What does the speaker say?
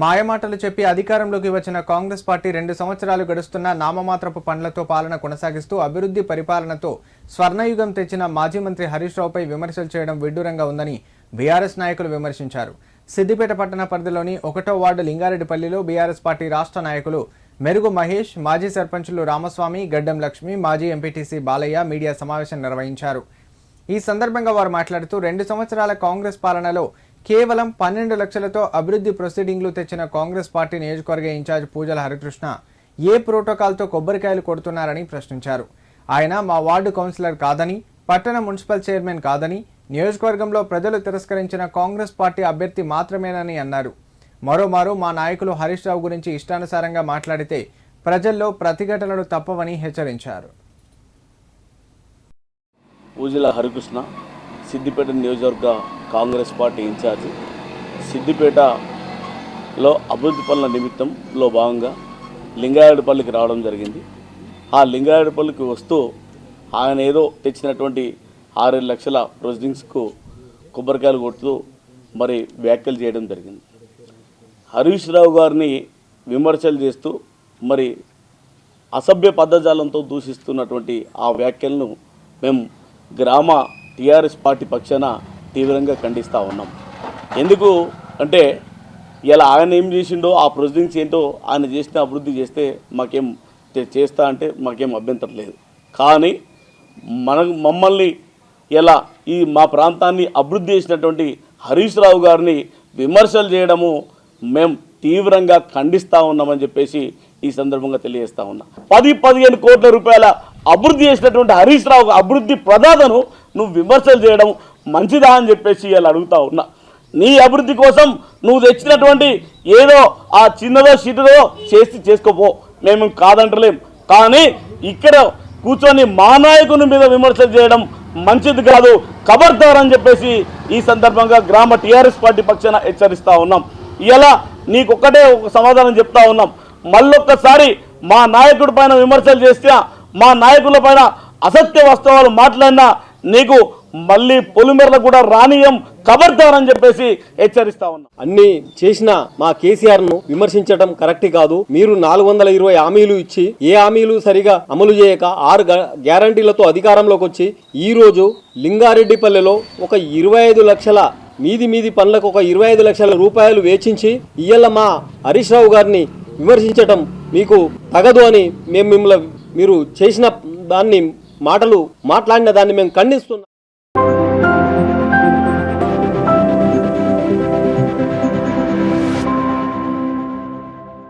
మాయమాటలు చెప్పి అధికారంలోకి వచ్చిన కాంగ్రెస్ పార్టీ రెండు సంవత్సరాలు గడుస్తున్న నామమాత్రపు పనులతో పాలన కొనసాగిస్తూ అభివృద్ధి పరిపాలనతో స్వర్ణయుగం తెచ్చిన మాజీ మంత్రి హరీష్ రావుపై విమర్శలు చేయడం విడ్డూరంగా ఉందని బీఆర్ఎస్ నాయకులు విమర్శించారు. సిద్దిపేట పట్టణ పరిధిలోని ఒకటో వార్డు లింగారెడ్డిపల్లిలో బీఆర్ఎస్ పార్టీ రాష్ట్ర నాయకులు మెరుగు మహేష్ మాజీ సర్పంచులు రామస్వామి గడ్డం లక్ష్మి మాజీ ఎంపీటీసీ బాలయ్య మీడియా సమావేశం నిర్వహించారు. ఈ సందర్భంగా వారు మాట్లాడుతూ రెండు సంవత్సరాల కాంగ్రెస్ పాలనలో కేవలం పన్నెండు లక్షలతో అభివృద్ధి ప్రొసీడింగ్లు తెచ్చిన కాంగ్రెస్ పార్టీ నియోజకవర్గ ఇన్ఛార్జ్ పూజల హరికృష్ణ ఏ ప్రోటోకాల్తో కొబ్బరికాయలు కొడుతున్నారని ప్రశ్నించారు. ఆయన మా వార్డు కౌన్సిలర్ కాదని పట్టణ మున్సిపల్ చైర్మన్ కాదని నియోజకవర్గంలో ప్రజలు తిరస్కరించిన కాంగ్రెస్ పార్టీ అభ్యర్థి మాత్రమేనని అన్నారు. మరోమారు మా నాయకులు హరీష్ రావు గురించి ఇష్టానుసారంగా మాట్లాడితే ప్రజల్లో ప్రతిఘటనలు తప్పవని హెచ్చరించారు. పూజల హరికృష్ణ సిద్దిపేట నియోజకవర్గ కాంగ్రెస్ పార్టీ ఇన్ఛార్జి. సిద్దిపేటలో అభివృద్ధి పనుల నిమిత్తంలో భాగంగా లింగారెడ్డిపల్లికి రావడం జరిగింది. ఆ లింగారెడ్డిపల్లికి వస్తూ ఆయన ఏదో తెచ్చినటువంటి ఆరేడు లక్షల ప్రొసీడింగ్స్కు కొబ్బరికాయలు కొడుతూ మరి వ్యాఖ్యలు చేయడం జరిగింది. హరీష్ రావు గారిని విమర్శలు చేస్తూ మరి అసభ్య పదజాలంతో దూషిస్తున్నటువంటి ఆ వ్యాఖ్యలను మేము గ్రామ టీఆర్ఎస్ పార్టీ పక్షాన తీవ్రంగా ఖండిస్తూ ఉన్నాం. ఎందుకు? అంటే ఇలా ఆయన ఏం చేసిండో ఆ ప్రొసీడింగ్స్ ఏంటో ఆయన చేసిన అభివృద్ధి చేస్తే మాకేం చేస్తా అంటే మాకేం అభ్యంతరం లేదు. కానీ మన మమ్మల్ని ఇలా ఈ మా ప్రాంతాన్ని అభివృద్ధి చేసినటువంటి హరీష్ రావు గారిని విమర్శలు చేయడము మేము తీవ్రంగా ఖండిస్తూ ఉన్నామని చెప్పేసి ఈ సందర్భంగా తెలియజేస్తా ఉన్నా. పది పదిహేను కోట్ల రూపాయల అభివృద్ధి చేసినటువంటి హరీష్ రావు అభివృద్ధి ప్రదాతను నువ్వు విమర్శలు చేయడం మంచిదా అని చెప్పేసి ఇలా అడుగుతా ఉన్నా. నీ అభివృద్ధి కోసం నువ్వు తెచ్చినటువంటి ఏదో ఆ చిన్నదో చిన్నదో చేసి చేసుకోపో. మేము కాదంటలేం. కానీ ఇక్కడ కూర్చొని మా నాయకుని మీద విమర్శలు చేయడం మంచిది కాదు. కబర్దార్ అని చెప్పేసి ఈ సందర్భంగా గ్రామ టీఆర్ఎస్ పార్టీ పక్షాన హెచ్చరిస్తూ ఉన్నాం. ఇలా నీకొక్కటే ఒక సమాధానం చెప్తా ఉన్నాం. మళ్ళొక్కసారి మా నాయకుడి పైన విమర్శలు చేసినా మా నాయకుల పైన అసత్య వాస్తవాలు మాట్లాడినా నీకు మళ్ళీ పొలిమేరలకు కూడా రానియం ఖబర్దార్ అని చెప్పేసి హెచ్చరిస్తా ఉన్నాం. అన్ని చేసిన మా కేసీఆర్ను విమర్శించడం కరెక్ట్ కాదు. మీరు నాలుగు వందల ఇరవై హామీలు ఇచ్చి ఏ హామీలు సరిగా అమలు చేయక ఆరు గ్యారంటీలతో అధికారంలోకి వచ్చి ఈ రోజు లింగారెడ్డిపల్లెలో ఒక ఇరవై ఐదు లక్షల మీది మీది పనులకు ఒక ఇరవై ఐదు లక్షల రూపాయలు వేచించి ఇయ్యాల మా హరీష్ రావు గారిని విమర్శించటం మీకు తగదు అని మేము మిమ్మల్ని మీరు చేసిన దాన్ని మాటలు మాట్లాడిన దాన్ని మేము ఖండిస్తున్నాం.